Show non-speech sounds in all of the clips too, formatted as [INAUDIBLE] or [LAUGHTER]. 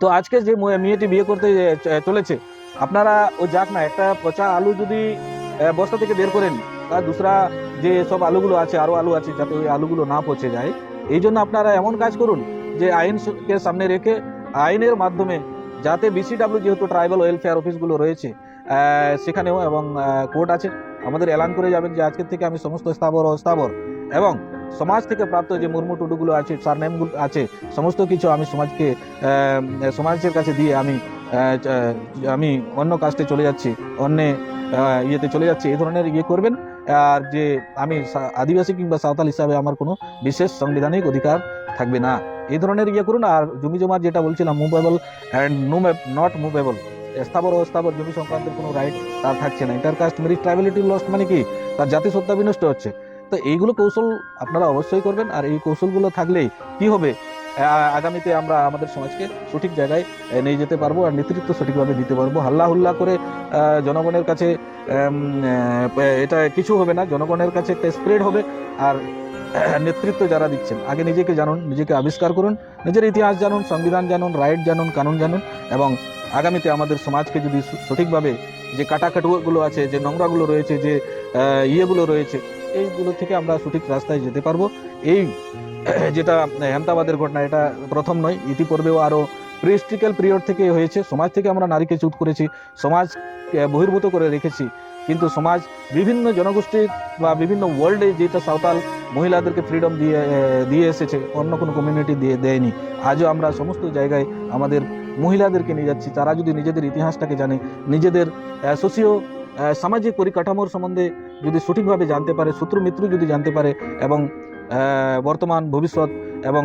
তো আজকে যে মেয়েটি বিয়ে করতে চলেছে, আপনারা ও যাক না, একটা পচা আলু যদি বস্তা থেকে বের করেন আর দুসরা যে সব আলুগুলো আছে, আরও আলু আছে, যাতে ওই আলুগুলো না পচে যায়, এই জন্য আপনারা এমন কাজ করুন যে আইনকে সামনে রেখে আইনের মাধ্যমে যাতে বিসিডাব্লিউ যেহেতু ট্রাইবাল ওয়েলফেয়ার অফিসগুলো রয়েছে সেখানেও এবং কোর্ট আছে, আমাদের এলান করে যাবেন যে আজকের থেকে আমি সমস্ত স্থাবর অস্থাবর এবং সমাজ থেকে প্রাপ্ত যে মুর্মু টুডুগুলো আছে সারনেমগুলো আছে, সমস্ত কিছু আমি সমাজকে সমাজের কাছে দিয়ে আমি আমি অন্য কাস্টে চলে যাচ্ছি, অন্য ইয়েতে চলে যাচ্ছি, এই ধরনের ইয়ে করবেন। আর যে আমি আদিবাসী কিংবা সাঁওতাল হিসাবে আমার কোনো বিশেষ সাংবিধানিক অধিকার থাকবে না। এই ধরনের ইয়ে করুন, আর জমি জমার যেটা বলছিলাম movable and no not movable স্থাবর অস্থাবর জমি সংক্রান্ত কোনো রাইট তার থাকছে না। ইন্টারকাস্ট মেরিট ট্রাইবেলিটি লস্ট মানে কি? তার জাতিসত্তা বিনষ্ট হচ্ছে। তো এইগুলো কৌশল আপনারা অবশ্যই করবেন। আর এই কৌশলগুলো থাকলেই কি হবে? আগামীতে আমরা আমাদের সমাজকে সঠিক জায়গায় নিয়ে যেতে পারব আর নেতৃত্ব সঠিকভাবে দিতে পারব। হাল্লা হুল্লা করে জনগণের কাছে এটা কিছু হবে না, জনগণের কাছে একটা স্প্রেড হবে। আর নেতৃত্ব যারা দিচ্ছেন, আগে নিজেকে জানুন, নিজেকে আবিষ্কার করুন, নিজের ইতিহাস জানুন, সংবিধান জানুন, রাইট জানুন, কানুন জানুন এবং আগামীতে আমাদের সমাজকে যদি সঠিকভাবে যে কাটাকাটুগুলো আছে, যে নোংরাগুলো রয়েছে, যে ইয়েগুলো রয়েছে এইগুলো থেকে আমরা সঠিক রাস্তায় যেতে পারব। এই যেটা হেমতাবাদের ঘটনা, এটা প্রথম নয়, ইতিপূর্বেও আরও প্রিস্টিক্যাল পিরিয়ড থেকে হয়েছে। সমাজ থেকে আমরা নারীকে চুত করেছি সমাজ বহির্ভূত করে রেখেছি। কিন্তু সমাজ বিভিন্ন জনগোষ্ঠীর বা বিভিন্ন ওয়ার্ল্ডে যেটা সাঁওতাল মহিলাদেরকে ফ্রিডম দিয়ে দিয়ে এসেছে, অন্য কোনো কমিউনিটি দিয়ে দেয়নি। আজও আমরা সমস্ত জায়গায় আমাদের মহিলাদেরকে নিয়ে যাচ্ছি। তারা যদি নিজেদের ইতিহাসটাকে জানে, নিজেদের সোশিও সামাজিক পরিকাঠামোর সম্বন্ধে যদি সঠিকভাবে জানতে পারে, শত্রু মিত্র যদি জানতে পারে এবং বর্তমান, ভবিষ্যৎ এবং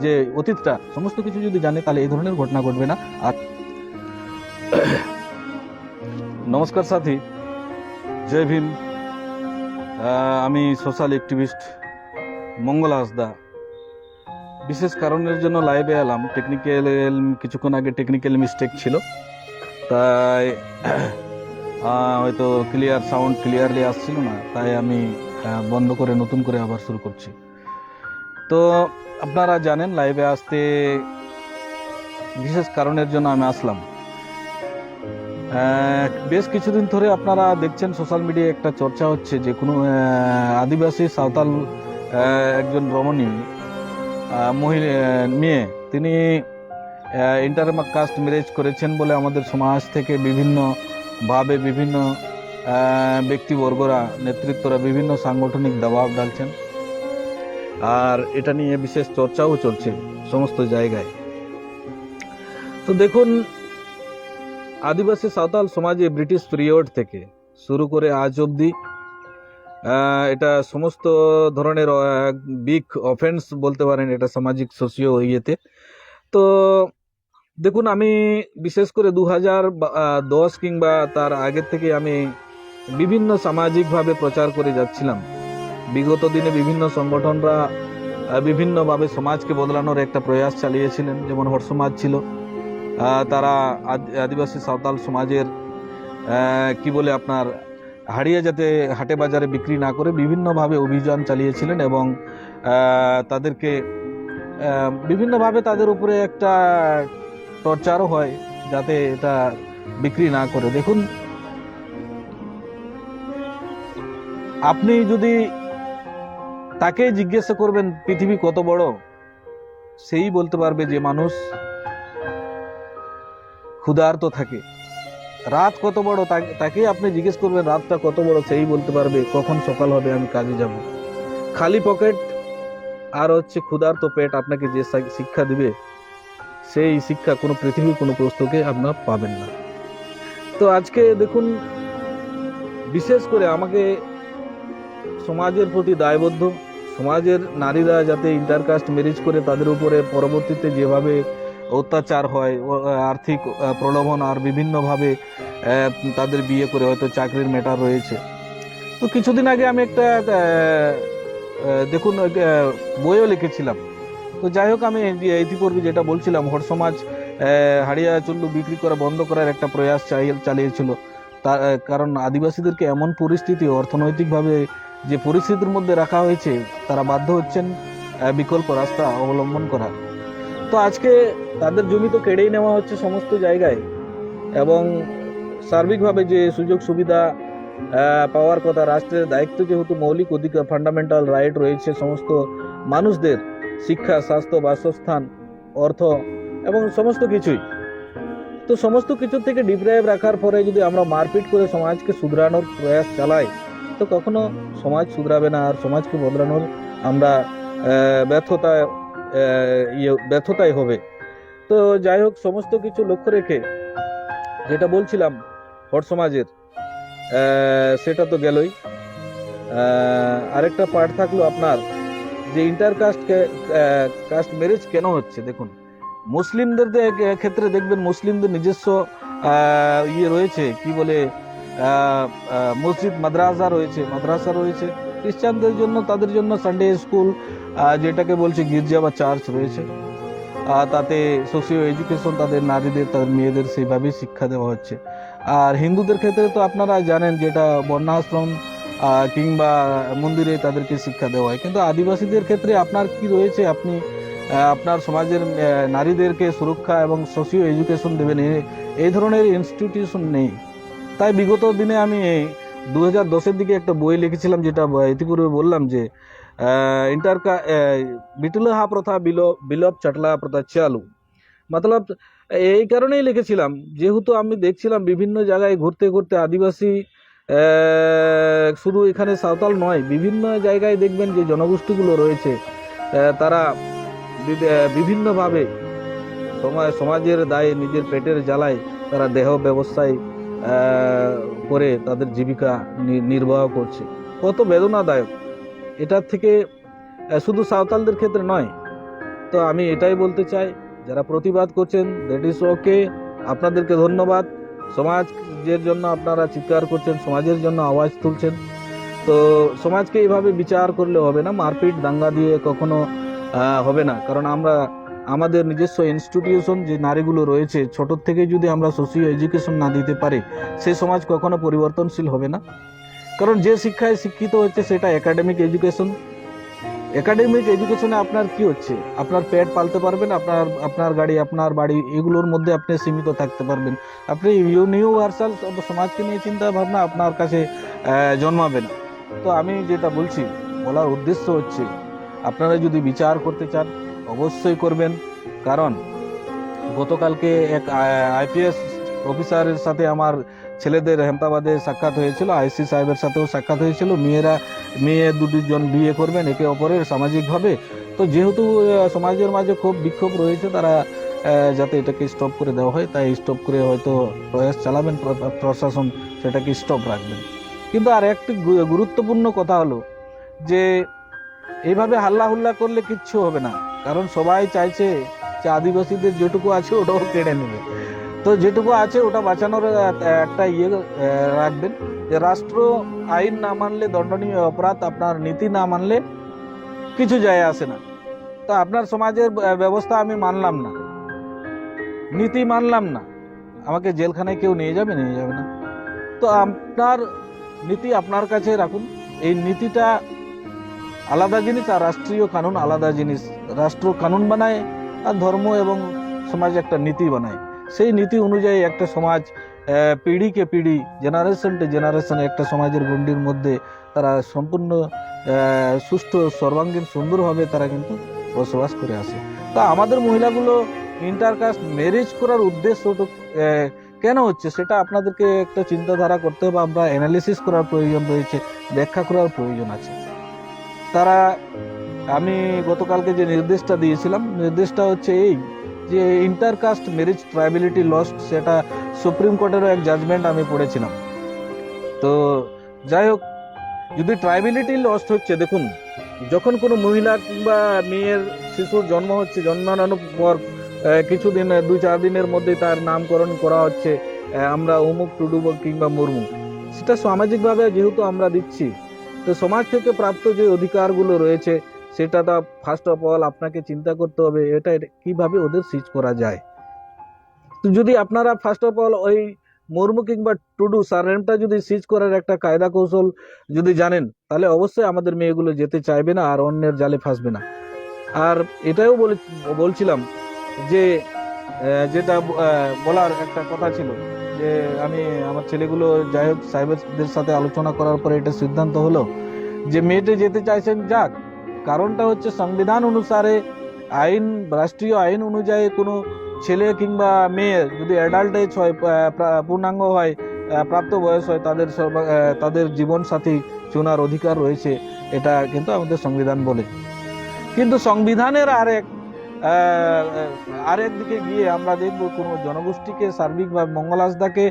যে অতীতটা, সমস্ত কিছু যদি জানে, তাহলে এই ধরনের ঘটনা ঘটবে না। আর নমস্কার সাথী। জয় ভীম। আমি সোশ্যাল অ্যাক্টিভিস্ট মঙ্গল হাসদা। বিশেষ কারণের জন্য লাইভে এলাম। টেকনিক্যাল কিছুক্ষণ আগে টেকনিক্যাল মিস্টেক ছিল। তাই হয়তো ক্লিয়ার সাউন্ড ক্লিয়ারলি আসছিল না, তাই আমি বন্ধ করে নতুন করে আবার শুরু করছি। তো আপনারা জানেন লাইভে আসতে বিশেষ কারণের জন্য আমি আসলাম। বেশ কিছুদিন ধরে আপনারা দেখছেন সোশ্যাল মিডিয়ায় একটা চর্চা হচ্ছে যে কোনো আদিবাসী সাঁওতাল একজন রমণী মহিলা মেয়ে, তিনি ইন্টার কাস্ট ম্যারেজ করেছেন বলে আমাদের সমাজ থেকে বিভিন্ন ভাবে বিভিন্ন ব্যক্তিবর্গরা, নেতৃত্বরা বিভিন্ন সাংগঠনিক দবাব ডালছেন আর এটা নিয়ে বিশেষ চর্চাও চলছে সমস্ত জায়গায়। তো দেখুন, আদিবাসী সাঁওতাল সমাজে ব্রিটিশ পিরিয়ড থেকে শুরু করে আজ অবধি এটা সমস্ত ধরনের বিগ অফেন্স বলতে পারেন এটা সামাজিক, সোশিও ইয়েতে। তো দেখুন, আমি বিশেষ করে দু হাজার দশ কিংবা তার আগের থেকে আমি বিভিন্ন সামাজিকভাবে প্রচার করে যাচ্ছিলাম। বিগত দিনে বিভিন্ন সংগঠনরা বিভিন্নভাবে সমাজকে বদলানোর একটা প্রয়াস চালিয়েছিলেন, যেমন হর সমাজ ছিল তারা আদ- আদিবাসী সাঁওতাল সমাজের কি বলে আপনার, হারিয়ে যাতে হাটে বাজারে বিক্রি না করে বিভিন্নভাবে অভিযান চালিয়েছিলেন এবং তাদেরকে বিভিন্নভাবে তাদের উপরে একটা টর্চারও হয় যাতে এটা বিক্রি না করে। দেখুন, আপনি যদি তাকে জিজ্ঞাসা করবেন, পৃথিবী কত বড়? সেই বলতে পারবে যে মানুষ ক্ষুধার্ত থাকে। রাত কত বড়? তাকে আপনি জিজ্ঞেস করবেন, রাতটা কত বড়? সেই বলতে পারবে, কখন সকাল হবে, আমি কাজে যাব। খালি পকেট আর হচ্ছে ক্ষুধার্ত পেট আপনাকে যে শিক্ষা দিবে সেই শিক্ষা কোনো পৃথিবীর কোনো পুস্তকে আপনার পাবেন না। তো আজকে দেখুন, বিশেষ করে আমাকে সমাজের প্রতি দায়বদ্ধ, সমাজের নারীরা যাতে ইন্টারকাস্ট ম্যারেজ করে তাদের উপরে পরবর্তীতে যেভাবে অত্যাচার হয় আর্থিক প্রলোভন আর বিভিন্নভাবে তাদের বিয়ে করে হয়তো চাকরির ম্যাটার রয়েছে। তো কিছুদিন আগে আমি একটা দেখুন বইও লিখেছিলাম। তো যাই হোক, আমি ইতিপূর্বে যেটা বলছিলাম হর সমাজ হাড়িয়া চুল্লু বিক্রি করা, বন্ধ করার একটা প্রয়াস চালিয়েছিল। তার কারণ আদিবাসীদেরকে এমন পরিস্থিতি অর্থনৈতিকভাবে যে পরিস্থিতির মধ্যে রাখা হয়েছে, তারা বাধ্য হচ্ছেন বিকল্প রাস্তা অবলম্বন করা তো আজকে তাদের জমি তো কেড়েই নেওয়া হচ্ছে সমস্ত জায়গায় এবং সার্বিকভাবে যে সুযোগ সুবিধা পাওয়ার কথা, রাষ্ট্রের দায়িত্ব যেহেতু মৌলিক অধিকার ফান্ডামেন্টাল রাইট রয়েছে সমস্ত মানুষদের শিক্ষা স্বাস্থ্য বাসস্থান অর্থ এবং সমস্ত কিছুই। তো সমস্ত কিছু থেকে ডিপ্রাইভ রাখার পরে যদি আমরা মারপিট করে সমাজকে শুধরানোর প্রয়াস চালাই তো কখনো সমাজ শুধরাবে না আর সমাজকে বদলানোর আমরা আহ, ব্যর্থতায় ইয়ে ব্যর্থতাই হবে। তো যাই হোক সমস্ত কিছু লক্ষ্য রেখে যেটা বলছিলাম হট সমাজের সেটা তো গেলই। আরেকটা পার্ট থাকল আপনার যে ইন্টার কাস্ট ম্যারেজ কেন হচ্ছে? দেখুন, মুসলিমদের ক্ষেত্রে দেখবেন মুসলিমদের নিজস্ব ইয়ে রয়েছে, কি বলে মসজিদ, মাদ্রাসা রয়েছে মাদ্রাসা রয়েছে। খ্রিস্টানদের জন্য, তাদের জন্য সানডে স্কুল যেটাকে বলছে গির্জা বা চার্চ রয়েছে। তাতে সোশিও এডুকেশন তাদের নারীদের, তাদের মেয়েদের সেইভাবেই শিক্ষা দেওয়া হচ্ছে। আর হিন্দুদের ক্ষেত্রে তো আপনারা জানেন যেটা বর্ণাশ্রম কিংবা মন্দিরে তাদেরকে শিক্ষা দেওয়া হয়। কিন্তু আদিবাসীদের ক্ষেত্রে আপনার কি রয়েছে? আপনি আপনার সমাজের নারীদেরকে সুরক্ষা এবং সোশিও এডুকেশন দেবেন। এই ধরনের ইনস্টিটিউশন নেই। তাই বিগত দিনে আমি দু হাজার দশের দিকে একটা বই লিখেছিলাম, যেটা ইতিপূর্বে বললাম যে ইন্টার বিটল হা প্রথা বিলো, বিলোপ চাটলা প্রথা চালু। মতলব এই কারণেই লিখেছিলাম। যেহেতু আমি দেখছিলাম বিভিন্ন জায়গায় ঘুরতে ঘুরতে আদিবাসী শুধু এখানে সাঁওতাল নয়, বিভিন্ন জায়গায় দেখবেন যে জনগোষ্ঠীগুলো রয়েছে তারা বিভ- বিভিন্নভাবে সমাজ সমাজের দায়ে নিজের পেটের জ্বালায় তারা দেহ ব্যবসায় করে তাদের জীবিকা নির্বাহ করছে। কত বেদনাদায়ক। এটার থেকে শুধু সাঁওতালদের ক্ষেত্রে নয়। তো আমি এটাই বলতে চাই, যারা প্রতিবাদ করছেন দ্যাট ইজ ওকে আপনাদেরকে ধন্যবাদ। সমাজের জন্য আপনারা চিৎকার করছেন, সমাজের জন্য আওয়াজ তুলছেন। তো সমাজকে এইভাবে বিচার করলে হবে না? মারপিট, দাঙ্গা দিয়ে কখনো হবে না। কারণ আমরা, আমাদের নিজস্ব ইনস্টিটিউশন যে নারীগুলো রয়েছে, ছোট থেকে যদি আমরা সোশিও এডুকেশন না দিতে পারি, সে সমাজ কখনো পরিবর্তনশীল হবে না? কারণ যে শিক্ষায় শিক্ষিত হচ্ছে, সেটা একাডেমিক এডুকেশন একাডেমিক এডুকেশনে আপনার কি হচ্ছে? আপনার পেট পালতে পারবেন, আপনার আপনার গাড়ি, আপনার বাড়ি, এগুলোর মধ্যে আপনি সীমিত থাকতে পারবেন। আপনি ইউনিভার্সাল সমাজকে নিয়ে চিন্তা ভাবনা আপনার কাছে জন্মাবে না। তো আমি যেটা বলছি, বলার উদ্দেশ্য হচ্ছে, আপনারা যদি বিচার করতে চান, অবশ্যই করবেন। কারণ, গতকালকে এক আইপিএস অফিসারের সাথে আমার ছেলেদের হেমতাবাদে সাক্ষাৎ হয়েছিল, আইসি সাহেবের সাথেও সাক্ষাৎ হয়েছিল। মেয়েরা, মেয়ে দুজন বিয়ে করবেন একে অপরের সামাজিকভাবে। তো যেহেতু সমাজের মাঝে খুব বিক্ষোভ রয়েছে, তারা যাতে এটাকে স্টপ করে দেওয়া হয়, তাই স্টপ করে হয়তো প্রয়াস চালাবেন প্রশাসন সেটাকে স্টপ রাখবেন। কিন্তু আর একটি গুরুত্বপূর্ণ কথা হলো যে এইভাবে হাল্লা হুল্লা করলে কিচ্ছু হবে না। কারণ সবাই চাইছে যে আদিবাসীদের যেটুকু আছে, ওটাও কেড়ে নেবে। তো যেটুকু আছে ওটা বাঁচানোর একটা ইয়ে রাখবেন। যে রাষ্ট্র আইন না মানলে, দণ্ডনীয় অপরাধ আপনার নীতি না মানলে কিছু যায় আসে না। তো আপনার সমাজের ব্যবস্থা আমি মানলাম না। নীতি মানলাম না। আমাকে জেলখানায় কেউ নিয়ে যাবে? নিয়ে যাবে না। তো আপনার নীতি আপনার কাছে রাখুন। এই নীতিটা আলাদা জিনিস আর রাষ্ট্রীয় কানুন আলাদা জিনিস। রাষ্ট্র কানুন বানায় আর ধর্ম এবং সমাজ একটা নীতি বানায়। সেই নীতি অনুযায়ী একটা সমাজ পিঢ়িকে পিঢ়ি জেনারেশন টু জেনারেশন একটা সমাজের গণ্ডির মধ্যে তারা সম্পূর্ণ সুষ্ঠু সর্বাঙ্গীন সুন্দরভাবে তারা কিন্তু বসবাস করে আসে। তা আমাদের মহিলাগুলো ইন্টারকাস্ট ম্যারেজ করার উদ্দেশ্যটা আহ, কেন হচ্ছে সেটা আপনাদেরকে একটা চিন্তাধারা করতে হবে আমরা অ্যানালিসিস করার প্রয়োজন রয়েছে ব্যাখ্যা করার প্রয়োজন আছে। তারা আমি গতকালকে যে নির্দেশটা দিয়েছিলাম নির্দেশটা হচ্ছে এই যে ইন্টারকাস্ট ম্যারেজ ট্রাইবিলিটি লস্ট সেটা সুপ্রিম কোর্টেরও এক জাজমেন্ট আমি পড়েছিলাম। তো যাই হোক, যদি ট্রাইবিলিটি লস্ট হচ্ছে, দেখুন, যখন কোনো মহিলা কিংবা মেয়ের শিশুর জন্ম হচ্ছে, জন্মানোর পর কিছুদিন দুই চার দিনের মধ্যে তার নামকরণ করা হচ্ছে আমরা অমুক টুডু কিংবা মুর্মু সেটা সামাজিকভাবে যেহেতু আমরা দিচ্ছি, তো সমাজ থেকে প্রাপ্ত যে অধিকারগুলো রয়েছে সেটা তো ফার্স্ট অফ অল আপনাকে চিন্তা করতে হবে, এটা কীভাবে ওদের সিজ করা যায়? তো যদি আপনারা ফার্স্ট অফ অল ওই মুর্মু কিংবা টুডু সারনেমটা যদি সিজ করার একটা কায়দা কৌশল যদি জানেন, তাহলে অবশ্যই আমাদের মেয়েগুলো যেতে চাইবে না আর অন্যের জালে ফাঁসবে না। আর এটাও বলে, বলছিলাম যে যেটা বলার একটা কথা ছিল যে, আমি আমার ছেলেগুলো যাই হোক সাহেবদের সাথে আলোচনা করার পরে এটা সিদ্ধান্ত হলো যে মেয়েটে যেতে চাইছেন, যাক। কারণটা হচ্ছে সংবিধান অনুসারে আইন, রাষ্ট্রীয় আইন অনুযায়ী কোনো ছেলে কিংবা মেয়ে যদি অ্যাডাল্ট এজ হয় পূর্ণাঙ্গ হয় প্রাপ্ত বয়স হয়, তাদের তাদের জীবনসাথী চুনার অধিকার রয়েছে, এটা কিন্তু আমাদের সংবিধান বলে। কিন্তু সংবিধানের আরেক আরেক দিকে গিয়ে আমরা দেখব কোনো জনগোষ্ঠীকে সার্বিকভাবে মঙ্গলাসদাকে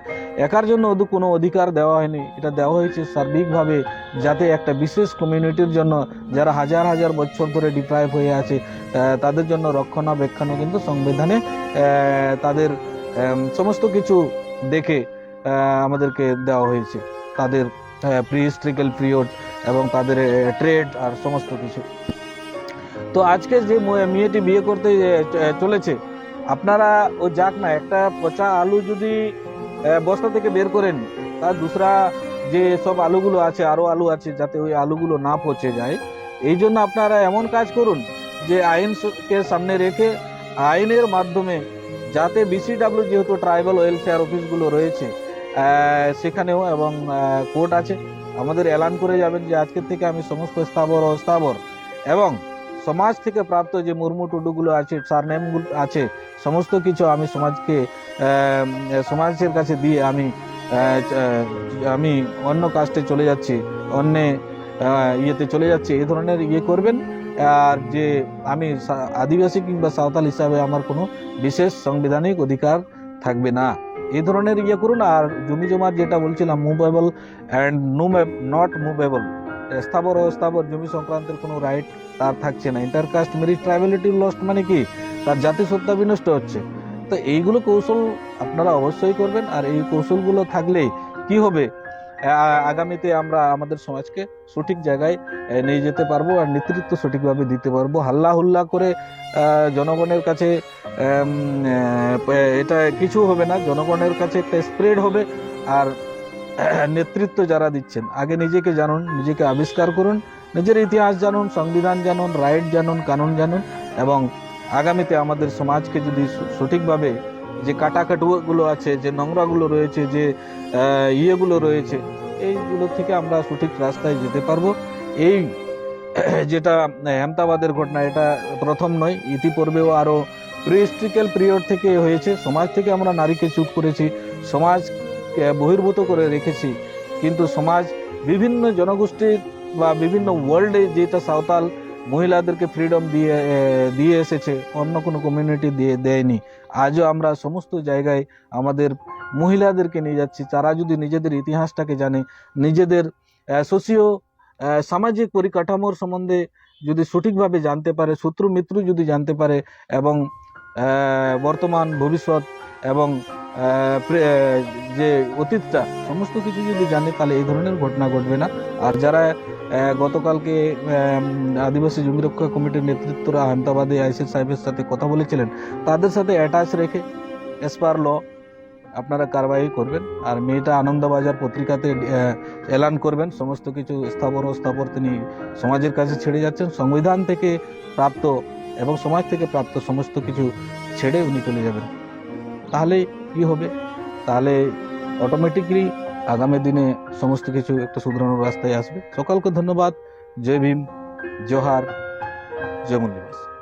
একার জন্য কোনো অধিকার দেওয়া হয়নি। এটা দেওয়া হয়েছে সার্বিকভাবে যাতে একটা বিশেষ কমিউনিটির জন্য যারা হাজার হাজার বছর ধরে ডিপ্রাইভ হয়ে আছে তাদের জন্য রক্ষণাবেক্ষণও কিন্তু সংবিধানে তাদের সমস্ত কিছু দেখে আমাদেরকে দেওয়া হয়েছে। তাদের প্রি হিস্ট্রিক্যাল পিরিয়ড এবং তাদের ট্রেড আর সমস্ত কিছু। তো আজকে যে মেয়েটি বিয়ে করতে চলেছে, আপনারা ও যাক না, একটা পচা আলু যদি বস্তা থেকে বের করেন তার দুসরা যে সব আলুগুলো আছে আরও আলু আছে, যাতে ওই আলুগুলো না পচে যায়, এই জন্য আপনারা এমন কাজ করুন যে আইনকে সামনে রেখে, আইনের মাধ্যমে যাতে বিসিডাব্লিউ যেহেতু ট্রাইবাল ওয়েলফেয়ার অফিসগুলো রয়েছে সেখানেও এবং কোর্ট আছে, আমাদের এলান করে যাবেন যে আজকের থেকে আমি সমস্ত স্থাবর অস্থাবর এবং সমাজ থেকে প্রাপ্ত যে মুর্মু টুডুগুলো আছে সারনেমগুলো আছে, সমস্ত কিছু আমি সমাজকে সমাজের কাছে দিয়ে আমি আমি অন্য কাস্টে চলে যাচ্ছি, অন্য ইয়েতে চলে যাচ্ছি এই ধরনের ইয়ে করবেন। আর যে আমি আদিবাসী কিংবা সাঁওতাল হিসাবে আমার কোনো বিশেষ সাংবিধানিক অধিকার থাকবে না। এই ধরনের ইয়ে করুন, আর জমি জমার যেটা বলছিলাম movable and no not movable স্থাবর অস্থাবর জমি সংক্রান্তের কোনো রাইট তার থাকছে না। ইন্টারকাস্ট মেরিট ট্রাইবেলিটি লস্ট মানে কি? তার জাতিসত্তা বিনষ্ট হচ্ছে। তো এইগুলো কৌশল আপনারা অবশ্যই করবেন, আর এই কৌশলগুলো থাকলে কি হবে? আগামীতে আমরা আমাদের সমাজকে সঠিক জায়গায় নিয়ে যেতে পারব আর নেতৃত্ব সঠিকভাবে দিতে পারব। হাল্লা হুল্লা করে জনগণের কাছে এটা কিছু হবে না। জনগণের কাছে একটা স্প্রেড হবে, আর নেতৃত্ব যারা দিচ্ছেন, আগে নিজেকে জানুন, নিজেকে আবিষ্কার করুন নিজের ইতিহাস জানুন, সংবিধান জানুন রাইট জানুন, কানুন জানুন, এবং আগামীতে আমাদের সমাজকে যদি সঠিকভাবে যে কাটাকাটুগুলো আছে, যে নোংরাগুলো রয়েছে, যে ইয়েগুলো রয়েছে, এইগুলো থেকে আমরা সঠিক রাস্তায় যেতে পারব। এই [CLEARS THROAT] যেটা হেমতাবাদের ঘটনা, এটা প্রথম নয়, ইতিপূর্বেও আরও প্রিহিস্ট্রিক্যাল পিরিয়ড থেকে হয়েছে। সমাজ থেকে আমরা নারীকে চুপ করেছি সমাজ বহির্ভূত করে রেখেছি, কিন্তু সমাজ বিভিন্ন জনগোষ্ঠীর বা বিভিন্ন ওয়ার্ল্ডে যেটা সাঁওতাল মহিলাদেরকে ফ্রিডম দিয়ে দিয়ে এসেছে, অন্য কোনো কমিউনিটি দিয়ে দেয়নি। আজও আমরা সমস্ত জায়গায় আমাদের মহিলাদেরকে নিয়ে যাচ্ছি। তারা যদি নিজেদের ইতিহাসটাকে জানে, নিজেদের সোশিও সামাজিক পরিকাঠামোর সম্বন্ধে যদি সঠিকভাবে জানতে পারে শত্রু মিত্র যদি জানতে পারে এবং বর্তমান ভবিষ্যৎ এবং যে অতীতটা, সমস্ত কিছু যদি জানে, তাহলে এই ধরনের ঘটনা ঘটবে না। আর যারা গতকালকে আদিবাসী জমি রক্ষা কমিটির নেতৃত্বরা আহমেদাবাদে আইসির সাহেবের সাথে কথা বলেছিলেন, তাদের সাথে অ্যাটাচ রেখে এস পার ল আপনারা কারবাই করবেন। আর মেয়েটা আনন্দবাজার পত্রিকাতে এলান করবেন। সমস্ত কিছু স্থাবর স্থাবর তিনি সমাজের কাছে ছেড়ে যাচ্ছেন। সংবিধান থেকে প্রাপ্ত এবং সমাজ থেকে প্রাপ্ত সমস্ত কিছু ছেড়ে উনি চলে যাবেন। তাহলে কি হবে? তাহলে অটোমেটিকলি আগামী দিনে সমস্ত কিছু একটা সুধরানোর রাস্তায় আসবে। সকলকে ধন্যবাদ। জয় ভীম। জোহার। জয় মূল্যবাস